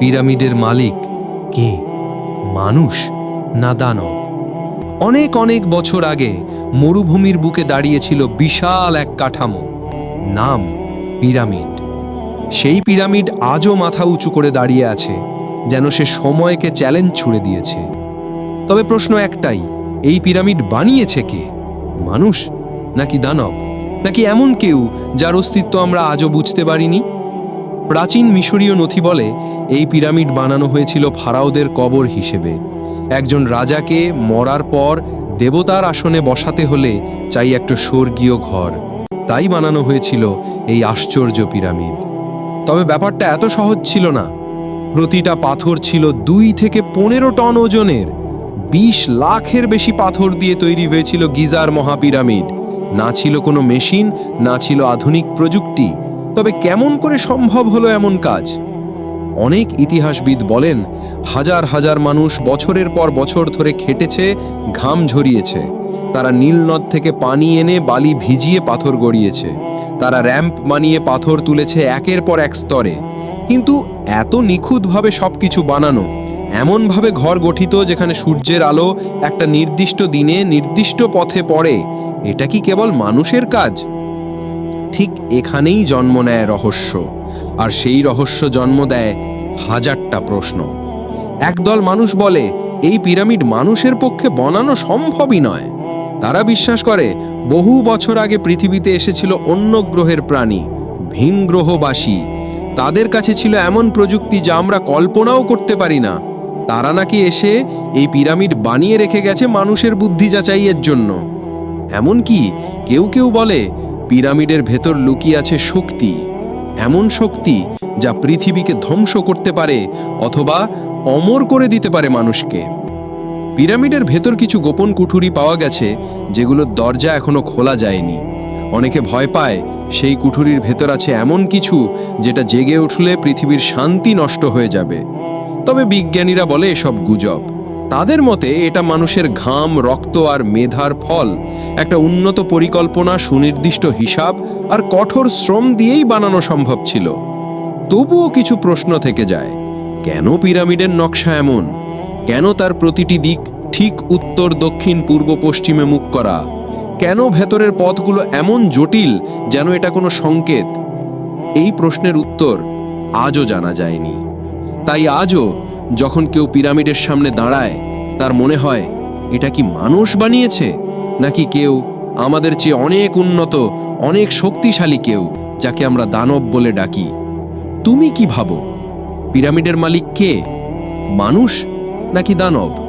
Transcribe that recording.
পিরামিডের মালিক কে? মানুষ না দানব? অনেক অনেক বছর আগে মরুভূমির বুকে দাঁড়িয়েছিল বিশাল এক কাঠামো, নাম পিরামিড। সেই পিরামিড আজও মাথা উঁচু করে দাঁড়িয়ে আছে, যেন সে সময়কে চ্যালেঞ্জ ছুড়ে দিয়েছে। তবে প্রশ্ন একটাই, এই পিরামিড বানিয়েছে কে? মানুষ নাকি দানব? নাকি এমন কেউ যার অস্তিত্ব আমরা আজও বুঝতে পারিনি? প্রাচীন মিশরীয় নথি বলে এই পিরামিড বানানো হয়েছিল ফারাওদের কবর হিসেবে। একজন রাজাকে মরার পর দেবতার আসনে বসাতে হলে চাই একটা স্বর্গীয় ঘর। তাই বানানো হয়েছিল এই আশ্চর্য পিরামিড। তবে ব্যাপারটা এত সহজ ছিল না। প্রতিটা পাথর ছিল দুই থেকে পনেরো টন ওজনের। বিশ লাখের বেশি পাথর দিয়ে তৈরি হয়েছিল গিজার মহাপিরামিড। না ছিল কোনো মেশিন, না ছিল আধুনিক প্রযুক্তি। তবে কেমন করে সম্ভব হলো এমন কাজ? অনেক ইতিহাসবিদ বলেন, হাজার হাজার মানুষ বছরের পর বছর ধরে খেটেছে, ঘাম ঝরিয়েছে। তারা নীল নদ থেকে পানি এনে বালি ভিজিয়ে পাথর গড়িয়েছে। তারা র্যাম্প বানিয়ে পাথর তুলেছে একের পর এক স্তরে। কিন্তু এত নিখুঁতভাবে সব কিছু বানানো, এমনভাবে ঘর গঠিত যেখানে সূর্যের আলো একটা নির্দিষ্ট দিনে নির্দিষ্ট পথে পড়ে, এটা কি কেবল মানুষের কাজ? ঠিক এখানেই জন্ম নেয় রহস্য। আর সেই রহস্য জন্ম দেয় হাজারটা প্রশ্ন। একদল মানুষ বলে, এই পিরামিড মানুষের পক্ষে বানানো সম্ভবই নয়। তারা বিশ্বাস করে, বহু বছর আগে পৃথিবীতে এসেছিল অন্য গ্রহের প্রাণী, ভিন গ্রহবাসী। তাদের কাছে ছিল এমন প্রযুক্তি যা আমরা কল্পনাও করতে পারি না। তারা নাকি এসে এই পিরামিড বানিয়ে রেখে গেছে মানুষের বুদ্ধি যাচাইয়ের জন্য। এমনকি কেউ কেউ বলে পিরামিডের ভেতর লুকিয়ে আছে শক্তি, এমন শক্তি যা পৃথিবীকে ধ্বংস করতে পারে অথবা অমর করে দিতে পারে মানুষকে। পিরামিডের ভেতর কিছু গোপন কুঠুরি পাওয়া গেছে যেগুলোর দরজা এখনও খোলা যায়নি। অনেকে ভয় পায়, সেই কুঠুরির ভেতর আছে এমন কিছু যেটা জেগে উঠলে পৃথিবীর শান্তি নষ্ট হয়ে যাবে। তবে বিজ্ঞানীরা বলে এসব গুজব। তাদের মতে এটা মানুষের ঘাম, রক্ত আর মেধার ফল। একটা উন্নত পরিকল্পনা, সুনির্দিষ্ট হিসাব আর কঠোর শ্রম দিয়েই বানানো সম্ভব ছিল। তবুও কিছু প্রশ্ন থেকে যায়, কেন পিরামিডের নকশা এমন? কেন তার প্রতিটি দিক ঠিক উত্তর, দক্ষিণ, পূর্ব, পশ্চিমে মুখ করা? কেন ভেতরের পথগুলো এমন জটিল যেন এটা কোনো সংকেত? এই প্রশ্নের উত্তর আজও জানা যায়নি। তাই আজও যখন কেউ পিরামিডের সামনে দাঁড়ায়, তার মনে হয়, এটা কি মানুষ বানিয়েছে? নাকি কেউ আমাদের চেয়ে অনেক উন্নত, অনেক শক্তিশালী কেউ, যাকে আমরা দানব বলে ডাকি? তুমি কি ভাবো? পিরামিডের মালিক কে? মানুষ নাকি দানব?